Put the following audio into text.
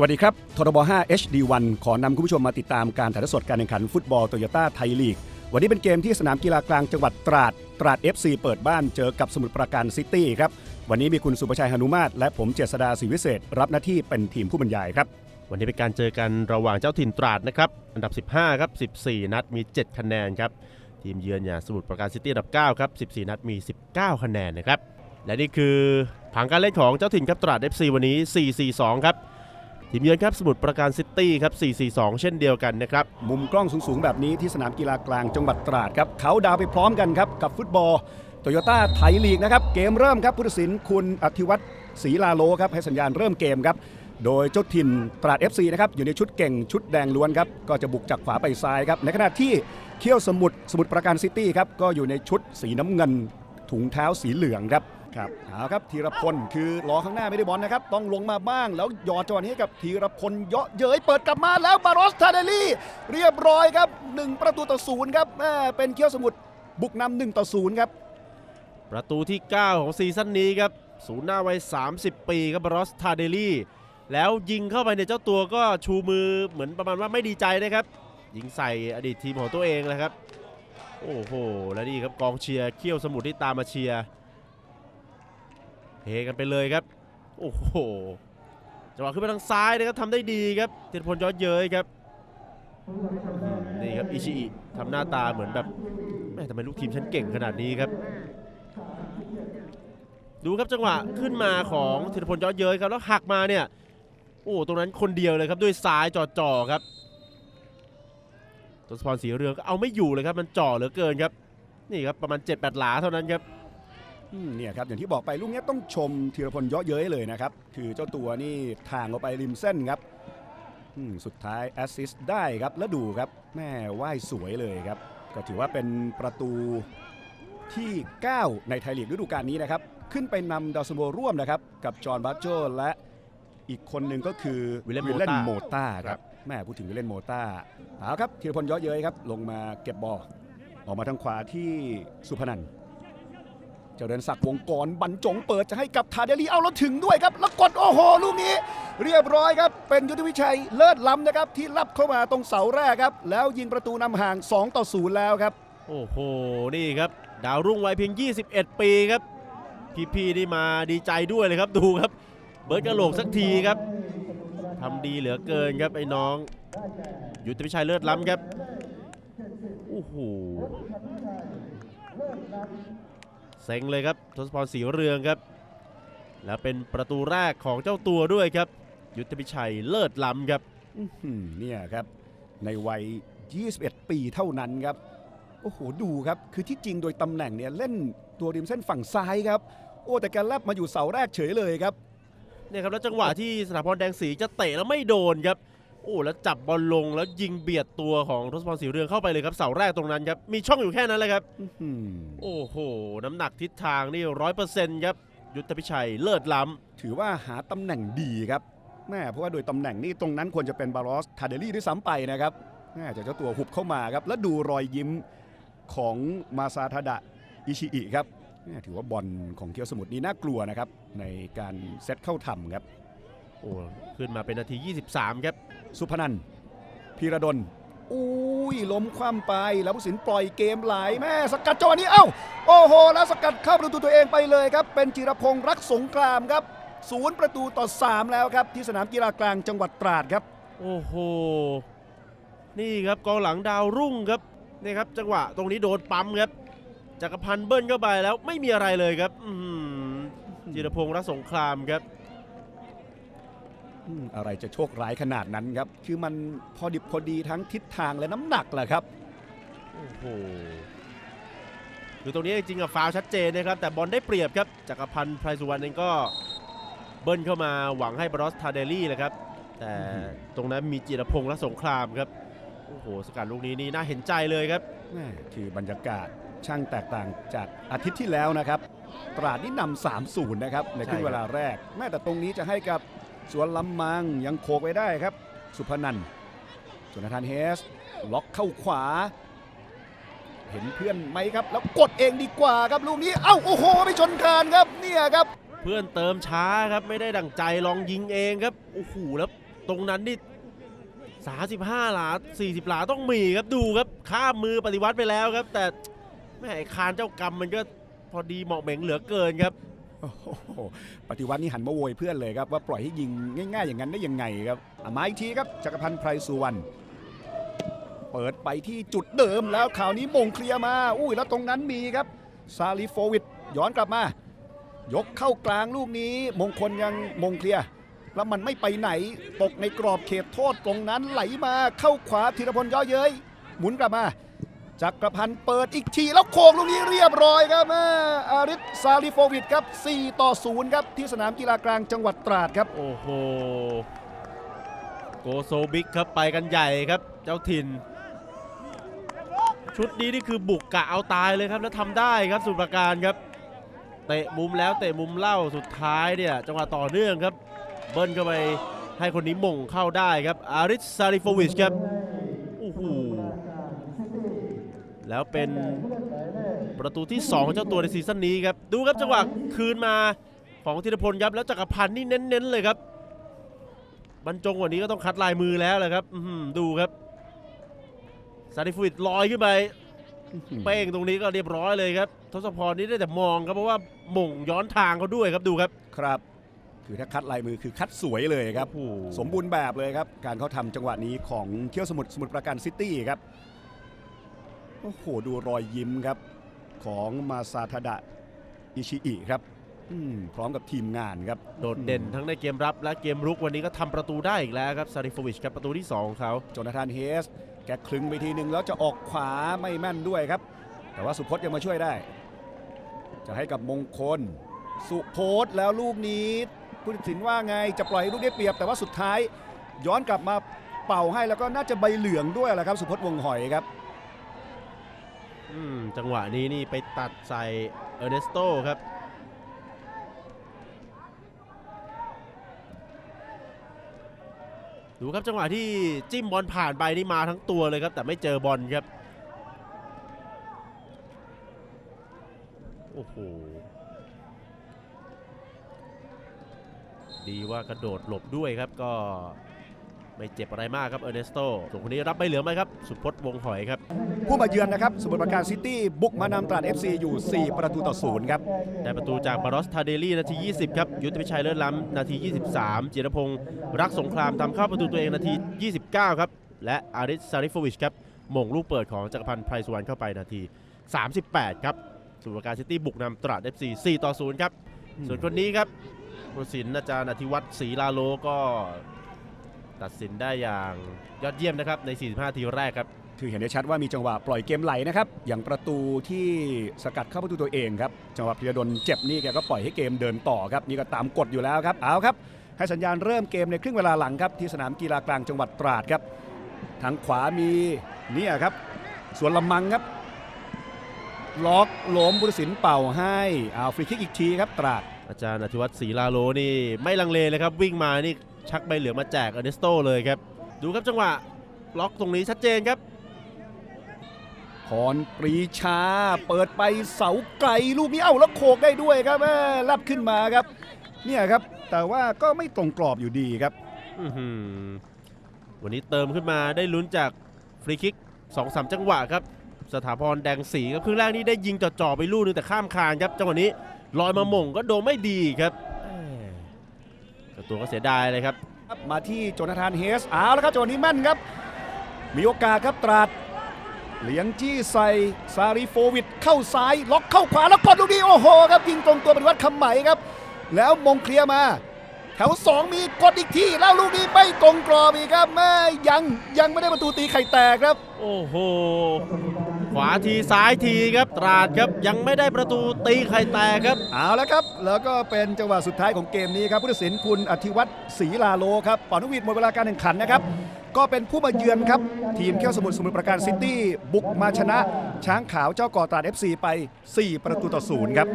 สวัสดีครับทรบ5 HD1 ขอนำคุณผู้ชมมาติดตามการถ่ายทอดสดการแข่งขันฟุตบอลโตโยต้าไทยลีก วันนี้เป็นเกมที่สนามกีฬากลางจังหวัดตราด ตราด FC เปิดบ้านเจอกับสมุทรปราการซิตี้ครับ วันนี้มีคุณสุประชัยหนุมาศและผมเจษดาศรีวิเศษ รับหน้าที่เป็นทีมผู้บรรยายครับ วันนี้เป็นการเจอกันระหว่างเจ้าถิ่นตราดนะครับ อันดับ 15 ครับ 14 นัดมี 7 คะแนนครับ ทีมเยือนอย่างสมุทรปราการซิตี้อันดับ 9 ครับ 14 นัดมี 19 คะแนนนะครับ และนี่คือผังการเล่นของเจ้าถิ่นครับตราด FC วันนี้ 4-4-2 ครับ ทีมเยือนครับสมุทรปราการซิตี้ครับ 4-4-2 เช่นเดียวกันนะครับ มุมกล้องสูง ๆ แบบนี้ที่สนามกีฬากลางจังหวัดตราดครับ เขาดาวไปพร้อมกันครับ กับฟุตบอลโตโยต้าไทยลีกนะครับ เกมเริ่มครับผู้ตัดสินคุณอธิวัตรศรีลาโลครับ ให้สัญญาณเริ่มเกมครับ โดยเจ้าถิ่นตราด FC นะครับอยู่ในชุดเก่งชุดแดงล้วนครับก็จะบุกจากขวาไปซ้ายครับในขณะที่เขี้ยวสมุทรสมุทรปราการซิตี้ครับก็อยู่ในชุดสีน้ำเงิน ถุงเท้าสีเหลืองครับ ครับเอาครับธีรพลคือล้อข้างหน้าไม่ได้บอลนะครับ ต้องลงมาบ้าง แล้วหยอดจังหวะนี้ให้กับธีรพลเยาะเย้ยเปิดกลับมาแล้วบารอสทาเดลี่ เรียบร้อยครับ 1 ประตูต่อศูนย์ครับเป็นเขี้ยวสมุทรบุกนำหนึ่งต่อศูนย์ครับ ประตูที่ 9 ของซีซั่นนี้ครับศูนย์หน้าวัย 30 ปีครับบรอสทาเดลี่ แล้วยิงเข้าไปในยเจ้าตัวก็ชูมือเหมือนประมาณว่าไม่ดีใจนะครับ ยิงใส่อดีตทีมของตัวเองเลยครับ โอ้โห แล้วนี่ครับกองเชียร์เขี้ยวสมุทรที่ตามมาเชียร์ กันไปเลยครับ โอ้โหจังหวะขึ้นไปทางซ้ายนะครับทำได้ดีครับเทนพลยอดเย้ยครับนี่ครับอิชิอิทำหน้าตาเหมือนแบบแม่ทำไมลูกทีมฉันเก่งขนาดนี้ครับ ดูครับจังหวะขึ้นมาของธีรพลยอดเย้ยครับแล้วหักมาเนี่ยโอ้ตรงนั้นคนเดียวเลยครับด้วยซ้ายจ่อๆครับตัวสปอนสีเรืองก็เอาไม่อยู่เลยครับมันจ่อเหลือเกินครับ นี่ครับประมาณ 7-8 หลาเท่านั้นครับ เนี่ยครับอย่างที่บอกไปลูกนี้ต้องชมธีรพลเยาะเย้ยเลยนะครับ คือเจ้าตัวนี่ทางออกไปริมเส้นครับอืมสุดท้ายแอสซิสต์ได้ครับแล้วดูครับแม่ว่ายสวยเลยครับ ก็ถือว่าเป็นประตูที่ 9 ในไทยลีกฤดูกาลนี้นะครับ ขึ้นไปนำดาวซันโบร่วมนะครับ กับจอห์นบัตโจและอีกคนหนึ่งก็คือวิลเลนวิลเลนโมโมต้าต้าครับแม่พูดถึงวิลเลนโมต้าเอาครับธีรพลเยาะเย้ยครับ ลงมาเก็บบอลออกมาทางขวาที่สุพนันท์ เจริญศักดิ์วงกรบรรจงเปิดจะให้กับทาเดลีเอาแล้วถึงด้วยครับ แล้วกดโอ้โหลูกนี้ เรียบร้อยครับ เป็นยุทธวิชัยเลิศล้ำนะครับที่รับเข้ามาตรงเสาแรกครับ แล้วยิงประตูนำห่าง 2 ต่อ 0 แล้วครับ โอ้โห นี่ครับ ดาวรุ่งวัยเพียง 21 ปีครับ พี่ๆนี่มาดีใจด้วยเลยครับดูครับ เบิร์ดกระโหลกสักทีครับทำดีเหลือเกินครับไอ้น้อง ยุทธวิชัยเลิศล้ำครับโอ้โห เซ็งเลยครับทศพรศรีเรืองครับ แล้วเป็นประตูแรกของเจ้าตัวด้วยครับ ยุทธวิชัยเลิศล้ำครับอื้อหือเนี่ยครับ ในวัย 21 ปีเท่านั้นครับ โอ้โห ดูครับ คือที่จริงโดยตำแหน่งเนี่ยเล่นตัวริมเส้นฝั่งซ้ายครับ โอ้ แต่แการแลบมาอยู่เสาแรกเฉยเลยครับเนี่ยครับแล้วจังหวะที่สถาพรแดงศรีจะเตะแล้วไม่โดนครับโอ้แล้วจับบอลลงแล้วยิงเบียดตัวของทศพรศรีเรืองเข้าไปเลยครับเสาแรกตรงนั้นครับมีช่องอยู่แค่นั้นเลยครับอื้อหือโอ้โห น้ำหนักทิศทางนี่ร้อยเปอร์เซ็นต์ครับยุทธพิชัยเลิศล้ถือว่าหาตำแหน่งดีครับแม่เพราะว่าโดยตำแหน่งนี้ตรงนั้นควรจะเป็นบารอสทาเดลี่ด้วยซ้ำไปนะครับแม่แต่เจ้าตัวหุบเข้ามาครับ แล้วดูรอยยิ้มของมาซาทาดะอิชิอิครับแม่ถือว่าบอลของเคียวสมุทรนี้น่ากลัวนะครับในการเซตเข้าทำครับำ โอ้ขึ้นมาเป็นนาที 23 ครับ สุพนันท์พีระดลอุ้ยล้มคว่ำไปแล้วผู้สินปล่อยเกมไหลแม่สกัดจังหวะนี้เอ้าโอ้โหแล้วสกัดเข้าประตูตัวเองไปเลยครับ เป็นจิรพงษ์รักสงครามครับศูนย์ประตูต่อ 3 แล้วครับ ที่สนามกีฬากลางจังหวัดตราดครับ โอ้โห นี่ครับกองหลังดาวรุ่งครับนี่ครับ จังหวะตรงนี้โดนปั๊มครับจักรพันธ์เบิ้ลเข้าไปแล้วไม่มีอะไรเลยครับอื้อหือจิรพงษ์รักสงครามครับ อืมอะไรจะโชคร้ายขนาดนั้นครับ คือมันพอดิบพอดีทั้งทิศทางและน้ำหนักแหละครับ โอ้โหคือตรงนี้จริงๆอะฟาวล์ชัดเจนนะครับ แต่บอลได้เปรียบครับจักรพันธ์ไพรสุวรรณเองก็เบิ้ลเข้ามาหวังให้บรอสทาเดลี่นะครับ แต่อือหือตรงนั้นมีจิรพงษ์และสงครามครับโอ้โหสกัดลูกนี้นี่น่าเห็นใจเลยครับแม่คือบรรยากาศช่างแตกต่างจากอาทิตย์ที่แล้วนะครับ ตราดนี่นำสามศูนย์นะครับ ในครึ่งใช่ครับเวลาแรก แม่แต่ตรงนี้จะให้กับ สวนลำมังยังโคกไว้ได้ครับ สุพนันท์จนทานเฮส ล็อกเข้าขวา เห็นเพื่อนไหมครับ แล้วกดเองดีกว่าครับลูกนี้ เอ้าโอ้โหไปชนคานครับเนี่ยครับ เพื่อนเติมช้าครับไม่ได้ดั่งใจลองยิงเองครับโอ้โหแล้วตรงนั้นนี่35หลา 40 หลาต้องมีครับดูครับข้ามมือปฏิวัติไปแล้วครับ แต่แม่คานเจ้ากรรมมันก็พอดีเหมาะเหม่งเหลือเกินครับ โอ้โหปฏิวัตินี่หันมาโวยเพื่อนเลยครับ ว่าปล่อยให้ยิงง่าย ๆ อย่างนั้นได้ยังไงครับอะมาอีกทีครับจักรพันธ์ไพรสุวรรณเปิดไปที่จุดเดิมแล้วข่าวนี้มงเคลียร์มา อุ้ยแล้วตรงนั้นมีครับซาลิโฟวิดย้อนกลับมา ยกเข้ากลางลูกนี้ มงคลยังมงเคลียร์แล้วมันไม่ไปไหนตกในกรอบเขตโทษตรงนั้นไหลมาเข้าขวาธีรพลย่อเย้ยหมุนกลับมา จักรพันธ์เปิดอีกทีแล้วโค้งลูกนี้เรียบร้อยครับอ่าอาริสซาลิโฟวิดครับ 4 ต่อ 0 ครับ ที่สนามกีฬากลางจังหวัดตราดครับ โอ้โห โกโซบิกครับไปกันใหญ่ครับ เจ้าถิ่น ชุดนี้นี่คือบุกกะเอาตายเลยครับ แล้วทำได้ครับสุดประการครับ เตะมุมแล้วเตะมุมเล่าสุดท้ายเนี่ยจังหวะต่อเนื่องครับ เบิ้ลเข้าไปให้คนนี้ม่งเข้าได้ครับอาริสซาริโฟวิชครับโอ้โห แล้วเป็นประตูที่ 2 ของเจ้าตัวในซีซั่นนี้ครับ ดูครับจังหวะคืนมาของธีรพลครับแล้วจักรพันธ์นี่เน้นๆเลยครับ บรรจงกว่านี้ก็ต้องคัดลายมือแล้วแหละครับอื้อหือดูครับซาริโฟวิชลอยขึ้นไปเป้งตรงนี้ก็เรียบร้อยเลยครับทศพรนี่ได้แต่มองครับเพราะว่าหม่งย้อนทางเขาด้วยครับดูครับครับ คือถ้าคัดลายมือคือคัดสวยเลยครับโอ้โหสมบูรณ์แบบเลยครับ การเขาทำจังหวะนี้ของเคียวสมุทรสมุทรปราการซิตี้ครับ โอ้โหดูรอยยิ้มครับ ของมาซาทาดะอิชิอิครับอืมพร้อมกับทีมงานครับโดดเด่นทั้งในเกมรับและเกมรุกวันนี้ก็ทำประตูได้อีกแล้วครับซาริโฟวิชครับประตูที่สองของเขาโจนาธานเฮส แกคลึงไปทีหนึ่งแล้วจะออกขวาไม่แม่นด้วยครับ แต่ว่าสุพจน์ยังมาช่วยได้ จะให้กับมงคล สุโพจน์แล้วลูกนี้ผู้ตัดสินว่าไงจะปล่อยให้ลูกได้เปรียบ แต่ว่าสุดท้ายย้อนกลับมาเป่าให้แล้วก็น่าจะใบเหลืองด้วยแหละครับ สุพจน์วงหอยครับอืม จังหวะนี้นี่ไปตัดใส่เออร์เนสโตครับ ดูครับจังหวะที่จิ้มบอลผ่านไปนี่มาทั้งตัวเลยครับ แต่ไม่เจอบอลครับ โอ้โห ดีว่ากระโดดหลบด้วยครับก็ ไม่เจ็บอะไรมากครับเออร์เนสโตส่วนคนนี้รับใบเหลืองไหมครับ สุพจน์วงหอยครับ ผู้มาเยือนนะครับ สมุทรปราการซิตี้บุกมานำตราด FC อยู่ 4 ประตูต่อศูนย์ครับ ได้ประตูจากบารอสทาเดลี่นาที 20 ครับ ยุทธพิชัยเลิศล้ำนาที 23 จิรพงศ์รักสงครามทำเข้าประตูตัวเองนาที 29 ครับ และอาริสซาริโฟวิชครับหม่งลูกเปิดของจักรพันธ์ไพรสุวรรณเข้าไปนาที 38 ครับสมุทรปราการซิตี้บุกนำตราด FC 4 ต่อ 0 ครับ ส่วนคนนี้ครับผู้ตัดสินอาจารย์อธิวัตรศรีลาโลก็ ตัดสินได้อย่างยอดเยี่ยมนะครับใน 45 ทีแรกครับ คือเห็นได้ชัดว่ามีจังหวะปล่อยเกมไหลนะครับ อย่างประตูที่สกัดเข้าประตูตัวเองครับ จังหวะพิรดลเจ็บนี่แกก็ปล่อยให้เกมเดินต่อครับ นี่ก็ตามกฎอยู่แล้วครับ เอาครับ ให้สัญญาณเริ่มเกมในครึ่งเวลาหลังครับที่สนามกีฬากลางจังหวัดตราดครับ ทางขวามีเนี่ยครับส่วนลำมังครับ ล็อกหลมบุรศิลป์เป่าให้เอาฟรีคิกอีกทีครับตราดอาจารย์อธิวัตรศรีลาโลนี่ไม่ลังเลเลยครับ วิ่งมานี่ ชักใบเหลืองมาแจกเออร์เนสโตเลยครับ ดูครับจังหวะล็อกตรงนี้ชัดเจนครับพรปรีชา เปิดไปเสาไกลลูกนี้เอ้าแล้วโขกได้ด้วยครับแม่รับขึ้นมาครับ เนี่ยครับ แต่ว่าก็ไม่ตรงกรอบอยู่ดีครับอื้อหือวันนี้เติมขึ้นมาได้ลุ้นจากฟรีคิก2อสจังหวะครับ สถาพรแดงสีครับครึ่งแรกนี่ได้ยิงจ่อๆไปลูกนึงแต่ข้ามคานครับ จังหวะนี้ลอยมาหม่งก็โดนไม่ดีครับแหม่เจ้า ตัวก็เสียดายเลยครับ มาที่โจนาธานเฮสเอาแล้วครับจังหวะนี้แม่นครับ มีโอกาสครับตราดเหลียงจี้ใส่ซาริโฟวิดเข้าซ้ายล็อกเข้าขวาแล้วกดลูกนี้โอ้โหครับยิงตรงตัวเป็นวัดคำไหมครับ แล้วมงเคลียร์มา แถว 2 มีกดอีกที่แล้วลูกนี้ไม่ตรงกรอบอีกครับแม่ยังยังไม่ได้ประตูตีไข่แตกครับ โอ้โห ขวาทีซ้ายทีครับตราดครับยังไม่ได้ประตูตีไข่แตกครับ เอาแล้วครับ แล้วก็เป็นจังหวะสุดท้ายของเกมนี้ครับผู้ตัดสินคุณอธิวัตรศรีลาโลครับปอนวิทย์หมดเวลาการแข่งขันนะครับ ก็เป็นผู้มาเยือนครับ ทีมเขี้ยวสมุทรสมุทรปราการซิตี้บุกมาชนะ ช้างขาวเจ้าก่อตราด FC ไป 4 ประตูต่อศูนย์ครับ